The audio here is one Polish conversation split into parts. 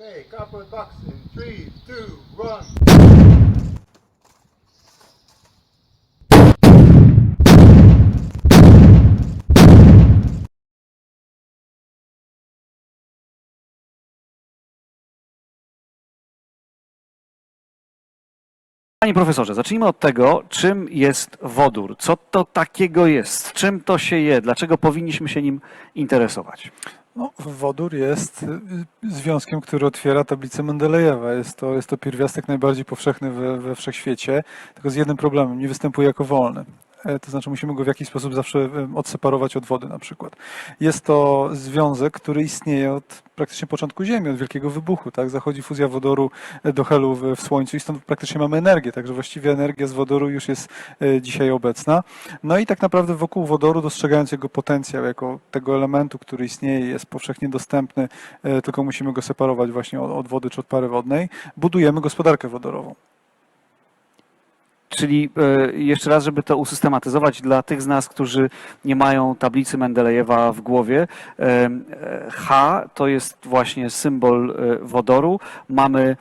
Okay, copper box in three, two, one. Panie profesorze, zacznijmy od tego, czym jest wodór. Co to takiego jest? Czym to się je? Dlaczego powinniśmy się nim interesować? No, wodór jest y, związkiem, który otwiera tablicę Mendelejewa. Jest to, jest to pierwiastek najbardziej powszechny we, we wszechświecie, tylko z jednym problemem, nie występuje jako wolny. E, To znaczy musimy go w jakiś sposób zawsze em, odseparować od wody na przykład. Jest to związek, który istnieje od praktycznie początku Ziemi, od Wielkiego Wybuchu. Tak? Zachodzi fuzja wodoru e, do helu w, Słońcu i stąd praktycznie mamy energię, także właściwie energia z wodoru już jest e, dzisiaj obecna. No i tak naprawdę wokół wodoru, dostrzegając jego potencjał jako tego elementu, który istnieje, jest powszechnie dostępny, e, tylko musimy go separować właśnie od wody czy od pary wodnej, budujemy gospodarkę wodorową. Czyli e, jeszcze raz, żeby to usystematyzować dla tych z nas, którzy nie mają tablicy Mendelejewa w głowie. e, H to jest właśnie symbol e, wodoru. Mamy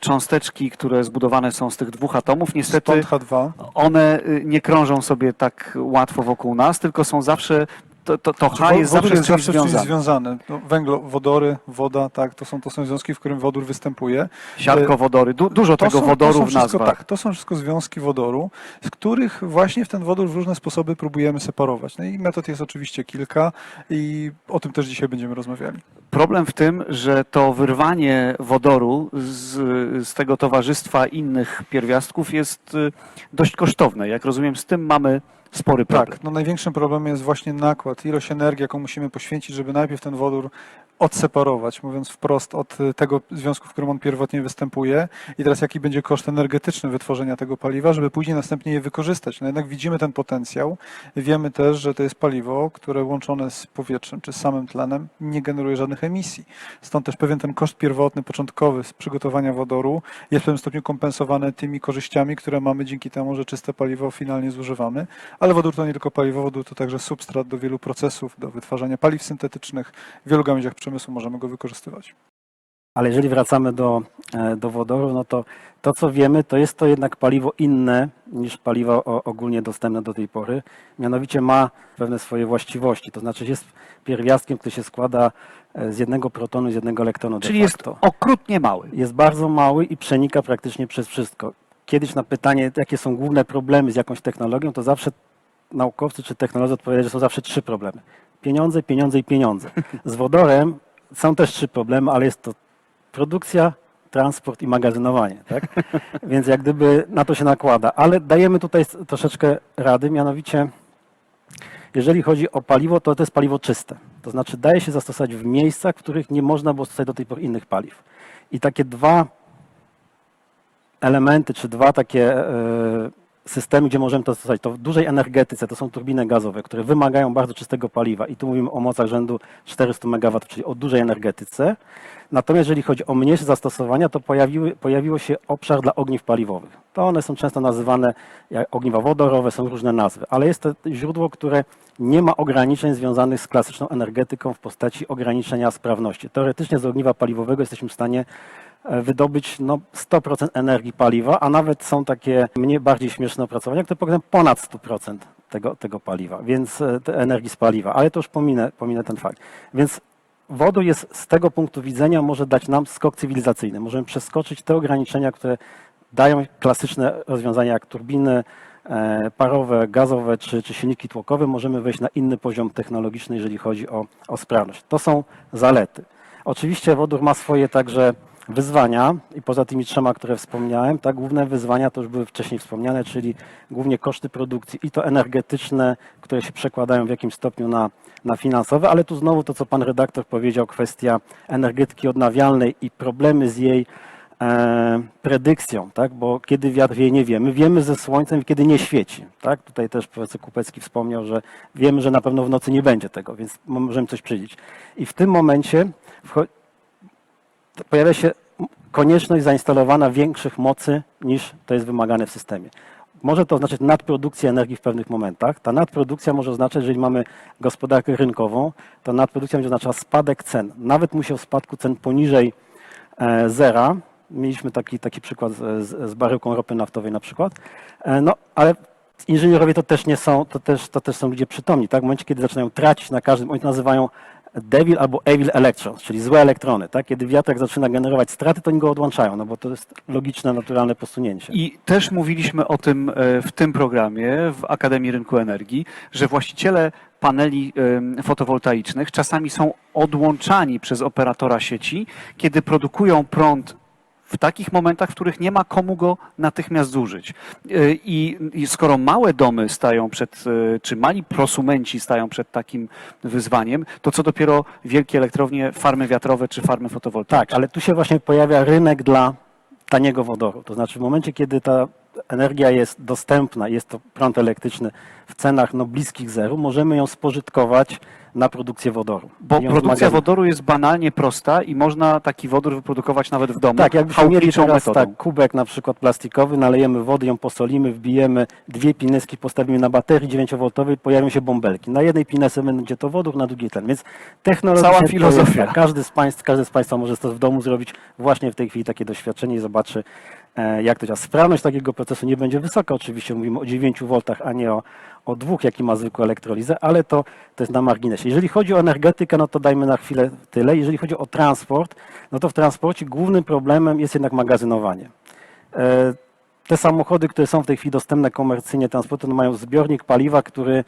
cząsteczki, które zbudowane są z tych dwóch atomów. Niestety Stąd H2. one nie krążą sobie tak łatwo wokół nas, tylko są zawsze, to, to, to H jest zawsze jest zawsze związane. związany. No, węglowodory, woda, tak, to są, to są związki, w którym wodór występuje. Siarkowodory, du, dużo To tego są- wodoru to są w nazwach. Tak, to są wszystko związki wodoru, z których właśnie w ten wodór w różne sposoby próbujemy separować. No i metod jest oczywiście kilka i o tym też dzisiaj będziemy rozmawiali. Problem w tym, że to wyrwanie wodoru z, z tego towarzystwa innych pierwiastków jest y, dość kosztowne. Jak rozumiem, z tym mamy spory problem. Tak, no największym problemem jest właśnie nakład, ilość energii, jaką musimy poświęcić, żeby najpierw ten wodór odseparować, mówiąc wprost, od y, tego związku, w którym on pierwotnie występuje. I teraz jaki będzie koszt energetyczny wytworzenia tego paliwa, żeby później następnie je wykorzystać. No jednak widzimy ten potencjał. Wiemy też, że to jest paliwo, które łączone z powietrzem czy z samym tlenem nie generuje żadnych emisji. Stąd też pewien ten koszt pierwotny, początkowy z przygotowania wodoru jest w pewnym stopniu kompensowany tymi korzyściami, które mamy dzięki temu, że czyste paliwo finalnie zużywamy. Ale wodór to nie tylko paliwo, wodór to także substrat do wielu procesów, do wytwarzania paliw syntetycznych. W wielu gałęziach przemysłu możemy go wykorzystywać. Ale jeżeli wracamy do, e, do wodoru, no to to, co wiemy, to jest to jednak paliwo inne niż paliwa ogólnie dostępne do tej pory. Mianowicie ma pewne swoje właściwości. To znaczy jest pierwiastkiem, który się składa e, z jednego protonu i z jednego elektronu. de Czyli jest okrutnie mały. jest bardzo mały i przenika praktycznie przez wszystko. Kiedyś na pytanie, jakie są główne problemy z jakąś technologią, to zawsze naukowcy czy technolodzy odpowiadali, że są zawsze trzy problemy. Pieniądze, pieniądze i pieniądze. Z wodorem są też trzy problemy, ale jest to produkcja, transport i magazynowanie. Tak? Więc jak gdyby na to się nakłada. Ale dajemy tutaj troszeczkę rady, mianowicie jeżeli chodzi o paliwo, to to jest paliwo czyste. To znaczy daje się zastosować w miejscach, w których nie można było stosować do tej pory innych paliw. I takie dwa elementy, czy dwa takie e, systemy, gdzie możemy to stosować, to w dużej energetyce to są turbiny gazowe, które wymagają bardzo czystego paliwa i tu mówimy o mocach rzędu 400 MW, czyli o dużej energetyce. Natomiast jeżeli chodzi o mniejsze zastosowania, to pojawiły, pojawiło się obszar dla ogniw paliwowych. To one są często nazywane jak ogniwa wodorowe, są różne nazwy, ale jest to źródło, które nie ma ograniczeń związanych z klasyczną energetyką w postaci ograniczenia sprawności. Teoretycznie z ogniwa paliwowego jesteśmy w stanie wydobyć no, 100% energii paliwa, a nawet są takie mniej bardziej śmieszne opracowania, które pokazują ponad 100% tego, tego paliwa, więc e, te energii z paliwa, ale to już pominę, pominę ten fakt. Więc wodór jest z tego punktu widzenia może dać nam skok cywilizacyjny. Możemy przeskoczyć te ograniczenia, które dają klasyczne rozwiązania jak turbiny e, parowe, gazowe czy, czy silniki tłokowe. Możemy wejść na inny poziom technologiczny, jeżeli chodzi o, o sprawność. To są zalety. Oczywiście wodór ma swoje także wyzwania i poza tymi trzema, które wspomniałem, tak, główne wyzwania to już były wcześniej wspomniane, czyli głównie koszty produkcji i to energetyczne, które się przekładają w jakimś stopniu na, na finansowe, ale tu znowu to, co pan redaktor powiedział, kwestia energetyki odnawialnej i problemy z jej e, predykcją, tak? bo kiedy wiatr wieje, nie wiemy. Wiemy ze słońcem, kiedy nie świeci. Tak? Tutaj też profesor Kupecki wspomniał, że wiemy, że na pewno w nocy nie będzie tego, więc możemy coś przewidzieć. I w tym momencie pojawia się konieczność zainstalowania większych mocy niż to jest wymagane w systemie. Może to oznaczać nadprodukcję energii w pewnych momentach. Ta nadprodukcja może oznaczać, jeżeli mamy gospodarkę rynkową, to nadprodukcja będzie oznaczała spadek cen. Nawet musiał spadku cen poniżej e, zera. Mieliśmy taki, taki przykład z, z z baryłką ropy naftowej na przykład. E, No, ale inżynierowie to też nie są, to też, to też są ludzie przytomni, tak? W momencie, kiedy zaczynają tracić na każdym, oni to nazywają devil albo evil electrons, czyli złe elektrony, tak? Kiedy wiatrak zaczyna generować straty, to oni go odłączają, no bo to jest logiczne, naturalne posunięcie. I też mówiliśmy o tym e, w tym programie w Akademii Rynku Energii, że właściciele paneli fotowoltaicznych czasami są odłączani przez operatora sieci, kiedy produkują prąd w takich momentach, w których nie ma komu go natychmiast zużyć. E, I, skoro małe domy stają przed, e, czy mali prosumenci stają przed takim wyzwaniem, to co dopiero wielkie elektrownie, farmy wiatrowe czy farmy fotowoltaiczne. Tak, ale tu się właśnie pojawia rynek dla taniego wodoru. To znaczy w momencie, kiedy ta energia jest dostępna, jest to prąd elektryczny w cenach no, bliskich zeru, możemy ją spożytkować na produkcję wodoru. Bo produkcja wodoru jest banalnie prosta i można taki wodór wyprodukować nawet w domu. Tak, jakbyśmy mieli teraz metodą. tak, kubek na przykład plastikowy, nalejemy wody, ją posolimy, wbijemy dwie pineski, postawimy na baterii 9V, pojawią się bąbelki. Na jednej pinesce będzie to wodór, na drugiej ten. Więc technologicznie Cała filozofia. Jest, tak, każdy, z państw, każdy z Państwa może to w domu zrobić właśnie w tej chwili takie doświadczenie i zobaczy, e, jak to działa. Sprawność takiego procesu nie będzie wysoka, oczywiście mówimy o 9 V, a nie o, o dwóch, jaki ma zwykłą elektrolizę, ale to, to jest na marginesie. Jeżeli chodzi o energetykę, no to dajmy na chwilę tyle. Jeżeli chodzi o transport, no to w transporcie głównym problemem jest jednak magazynowanie. E, Te samochody, które są w tej chwili dostępne komercyjnie transportu, no mają zbiornik paliwa, który,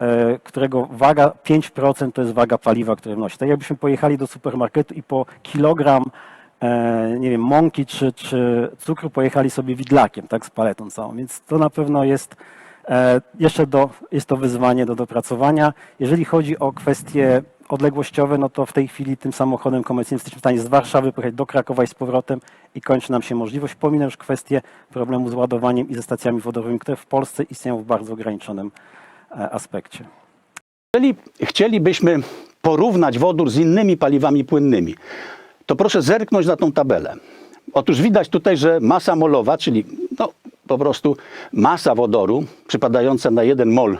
e, którego waga 5% to jest waga paliwa, które wnosi. Tak jakbyśmy pojechali do supermarketu i po kilogram e, nie wiem, mąki czy, czy cukru pojechali sobie widlakiem, tak, z paletą całą. Więc to na pewno jest jeszcze do, jest to wyzwanie do dopracowania. Jeżeli chodzi o kwestie odległościowe, no to w tej chwili tym samochodem komercyjnym jesteśmy w stanie z Warszawy pojechać do Krakowa i z powrotem i kończy nam się możliwość. Pominę już kwestię problemu z ładowaniem i ze stacjami wodorowymi, które w Polsce istnieją w bardzo ograniczonym e, aspekcie. Jeżeli chcielibyśmy porównać wodór z innymi paliwami płynnymi, to proszę zerknąć na tą tabelę. Otóż widać tutaj, że masa molowa, czyli no, po prostu masa wodoru przypadająca na 1 mol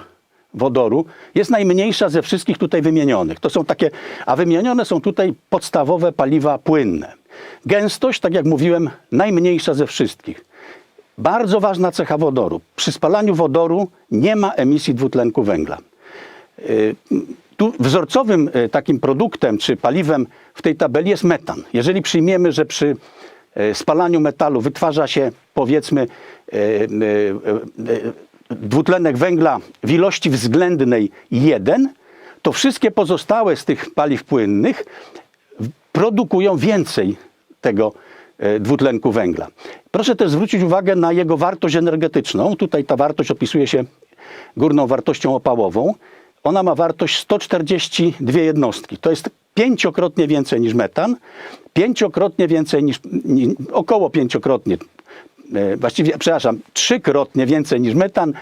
wodoru jest najmniejsza ze wszystkich tutaj wymienionych. To są takie, a wymienione są tutaj podstawowe paliwa płynne. Gęstość, tak jak mówiłem, najmniejsza ze wszystkich. Bardzo ważna cecha wodoru. Przy spalaniu wodoru nie ma emisji dwutlenku węgla. Y, Tu wzorcowym y, takim produktem czy paliwem w tej tabeli jest metan. Jeżeli przyjmiemy, że przy spalaniu metalu wytwarza się powiedzmy y, y, dwutlenek węgla w ilości względnej 1, to wszystkie pozostałe z tych paliw płynnych produkują więcej tego e, dwutlenku węgla. Proszę też zwrócić uwagę na jego wartość energetyczną. Tutaj ta wartość opisuje się górną wartością opałową. Ona ma wartość 142 jednostki. To jest pięciokrotnie więcej niż metan, pięciokrotnie więcej niż, ni, około pięciokrotnie, e, właściwie, przepraszam, trzykrotnie więcej niż metan,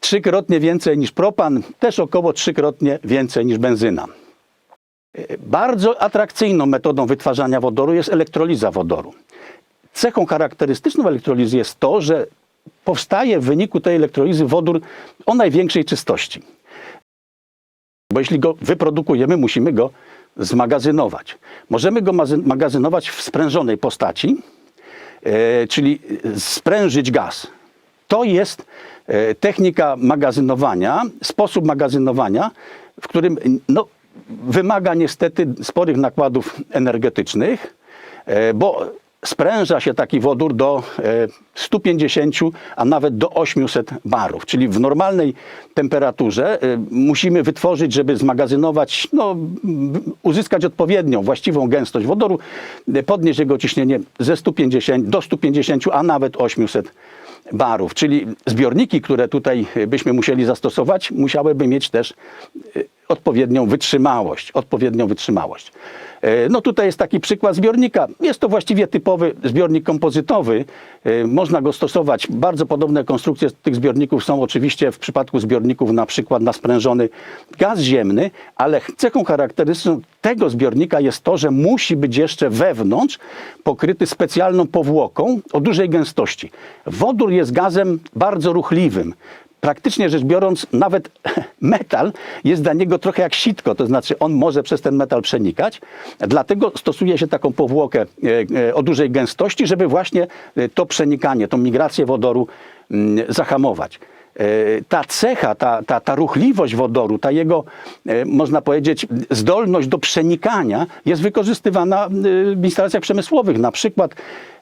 trzykrotnie więcej niż propan, też około trzykrotnie więcej niż benzyna. Bardzo atrakcyjną metodą wytwarzania wodoru jest elektroliza wodoru. Cechą charakterystyczną elektrolizy jest to, że powstaje w wyniku tej elektrolizy wodór o największej czystości. Bo jeśli go wyprodukujemy, musimy go zmagazynować. Możemy go magazynować w sprężonej postaci, e, czyli sprężyć gaz. To jest e, technika magazynowania, sposób magazynowania, w którym no, wymaga niestety sporych nakładów energetycznych, e, bo spręża się taki wodór do e, 150, a nawet do 800 barów. Czyli w normalnej temperaturze e, musimy wytworzyć, żeby zmagazynować, no, uzyskać odpowiednią, właściwą gęstość wodoru, e, podnieść jego ciśnienie ze 150 do 150, a nawet 800 barów. Czyli zbiorniki, które tutaj e, byśmy musieli zastosować, musiałyby mieć też e, odpowiednią wytrzymałość, odpowiednią wytrzymałość. E, No tutaj jest taki przykład zbiornika. Jest to właściwie typowy zbiornik kompozytowy. E, Można go stosować. Bardzo podobne konstrukcje tych zbiorników są oczywiście w przypadku zbiorników na przykład na sprężony gaz ziemny, ale cechą charakterystyczną tego zbiornika jest to, że musi być jeszcze wewnątrz pokryty specjalną powłoką o dużej gęstości. Wodór jest gazem bardzo ruchliwym. Praktycznie rzecz biorąc, nawet metal jest dla niego trochę jak sitko, to znaczy on może przez ten metal przenikać. Dlatego stosuje się taką powłokę e, e, o dużej gęstości, żeby właśnie e, to przenikanie, tą migrację wodoru mm, zahamować. Ta cecha, ta, ta, ta ruchliwość wodoru, ta jego, można powiedzieć, zdolność do przenikania jest wykorzystywana w instalacjach przemysłowych. Na przykład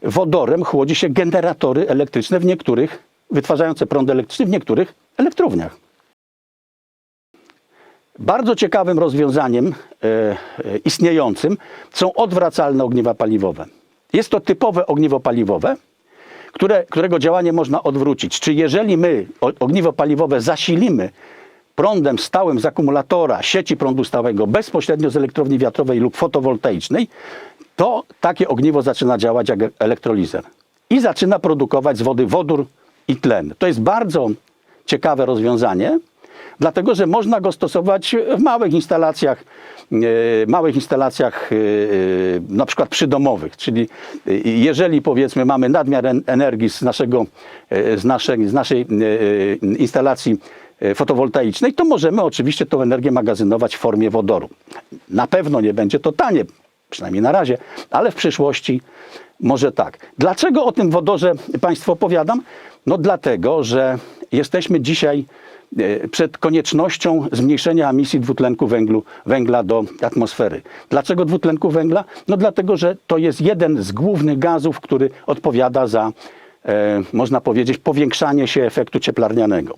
wodorem chłodzi się generatory elektryczne w niektórych, wytwarzające prąd elektryczny w niektórych elektrowniach. Bardzo ciekawym rozwiązaniem e, e, istniejącym są odwracalne ogniwa paliwowe. Jest to typowe ogniwo paliwowe, które, którego działanie można odwrócić. Czy jeżeli my ogniwo paliwowe zasilimy prądem stałym z akumulatora sieci prądu stałego bezpośrednio z elektrowni wiatrowej lub fotowoltaicznej, to takie ogniwo zaczyna działać jak elektrolizer i zaczyna produkować z wody wodór i tlen. To jest bardzo ciekawe rozwiązanie, dlatego że można go stosować w małych instalacjach, e, małych instalacjach e, e, na przykład przydomowych, czyli jeżeli powiedzmy mamy nadmiar en- energii z, naszego, z, naszej, z naszej instalacji fotowoltaicznej, to możemy oczywiście tą energię magazynować w formie wodoru. Na pewno nie będzie to tanie, przynajmniej na razie, ale w przyszłości może tak. Dlaczego o tym wodorze Państwu opowiadam? No dlatego, że jesteśmy dzisiaj e, przed koniecznością zmniejszenia emisji dwutlenku węglu, węgla do atmosfery. Dlaczego dwutlenku węgla? No dlatego, że to jest jeden z głównych gazów, który odpowiada za, e, można powiedzieć, powiększanie się efektu cieplarnianego.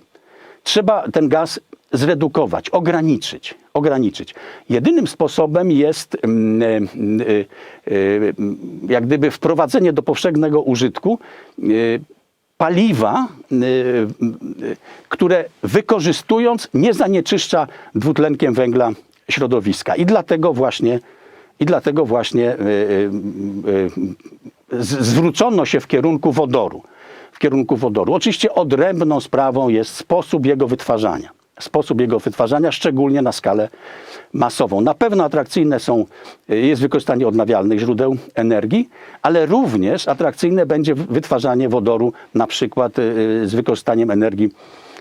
Trzeba ten gaz zredukować, ograniczyć. ograniczyć. Jedynym sposobem jest mm, e, e, e, jak gdyby wprowadzenie do powszechnego użytku paliwa, które wykorzystując nie zanieczyszcza dwutlenkiem węgla środowiska. I dlatego właśnie, i dlatego właśnie zwrócono się w kierunku wodoru w kierunku wodoru. Oczywiście odrębną sprawą jest sposób jego wytwarzania. Sposób jego wytwarzania, szczególnie na skalę masową. Na pewno atrakcyjne są, jest wykorzystanie odnawialnych źródeł energii, ale również atrakcyjne będzie wytwarzanie wodoru na przykład y, z wykorzystaniem energii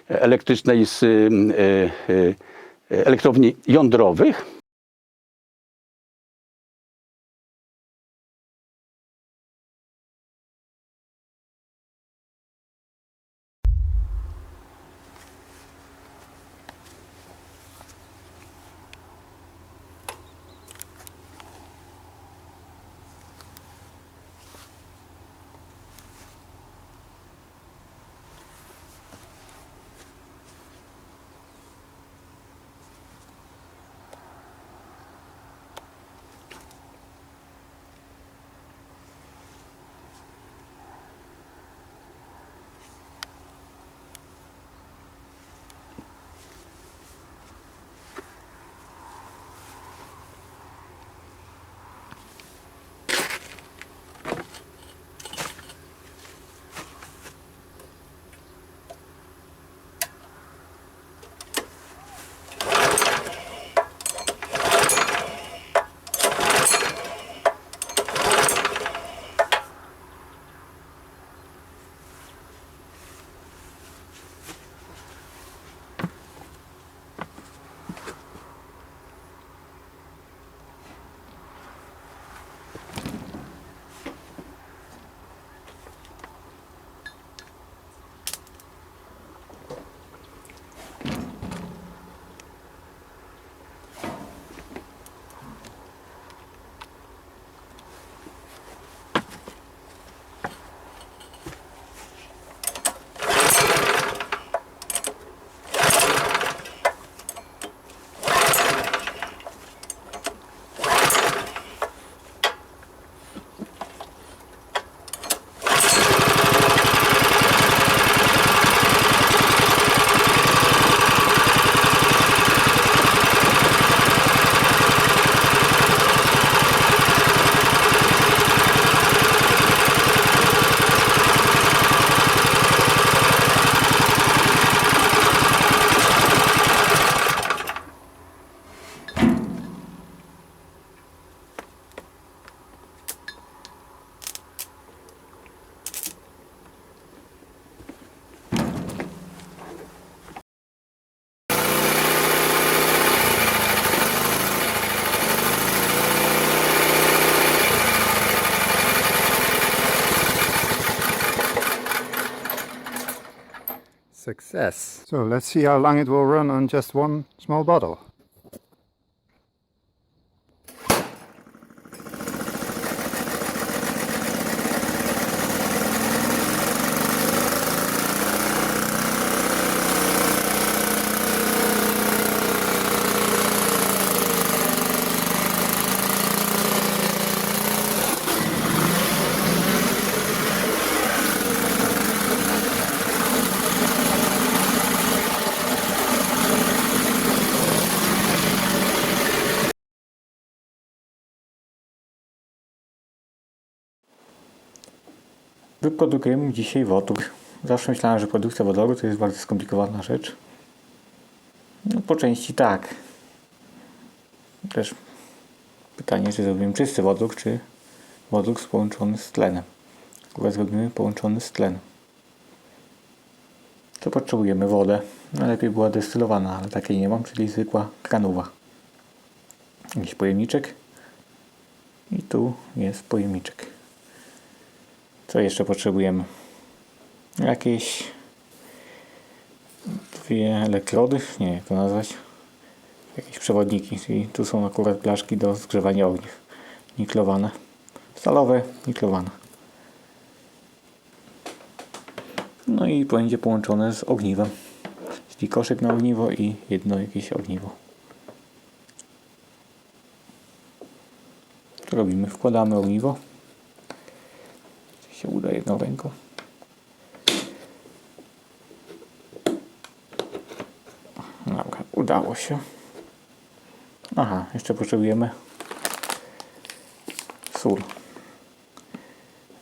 elektrycznej z y, y, y, elektrowni jądrowych. Success. So let's see how long it will run on just one small bottle. Wyprodukujemy dzisiaj wodór. Zawsze myślałem, że produkcja wodoru to jest bardzo skomplikowana rzecz. No po części tak. Też pytanie, czy zrobimy czysty wodór, czy wodór połączony z tlenem. Skoro zrobimy połączony z tlenem. To potrzebujemy wodę. Najlepiej była destylowana, ale takiej nie mam, czyli zwykła kranowa. Jakiś pojemniczek. I tu jest pojemniczek. Co jeszcze potrzebujemy? Jakieś dwie elektrody, nie jak to nazwać. Jakieś przewodniki, czyli tu są akurat blaszki do zgrzewania ogniw. Niklowane. Stalowe, niklowane. No i będzie połączone z ogniwem. Czyli koszyk na ogniwo i jedno jakieś ogniwo. Co robimy? Wkładamy ogniwo się uda jedną ręką. Dobra, udało się. Aha, jeszcze potrzebujemy sól.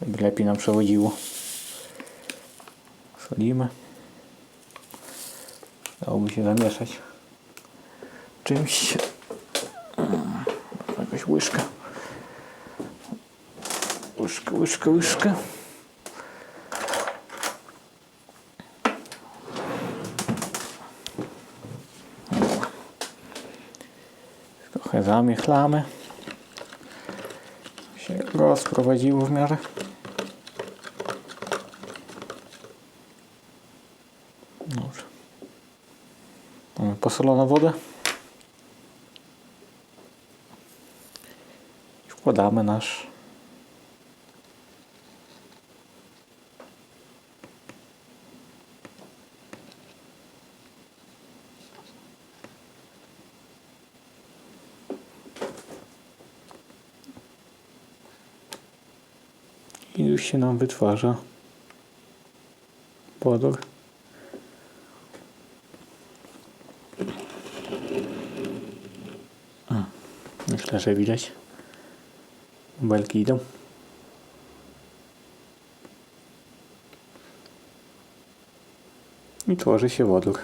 Żeby lepiej nam przechodziło. Solimy. Dałoby się zamieszać czymś. Jakaś łyżka. Łyżkę, łyżkę, łyżkę. Trochę zamiechlamy. Się rozprowadziło w miarę. Dobrze. Mamy posoloną wodę. Wkładamy nasz i już się nam wytwarza podór. Myślę, że widać. Belki idą. I tworzy się wodór.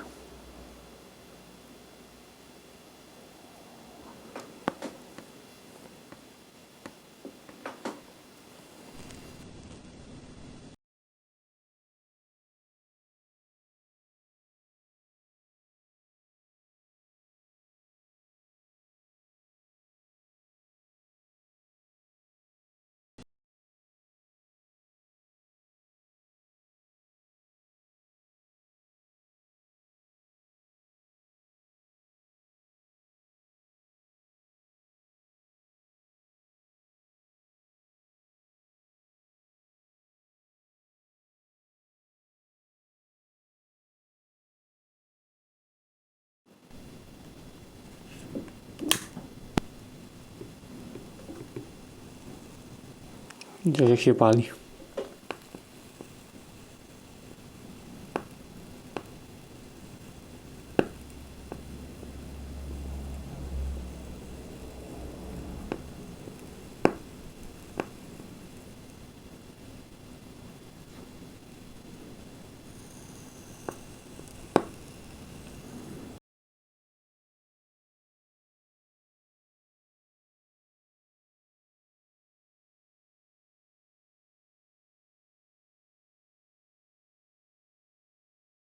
Gdzieś jak się pali.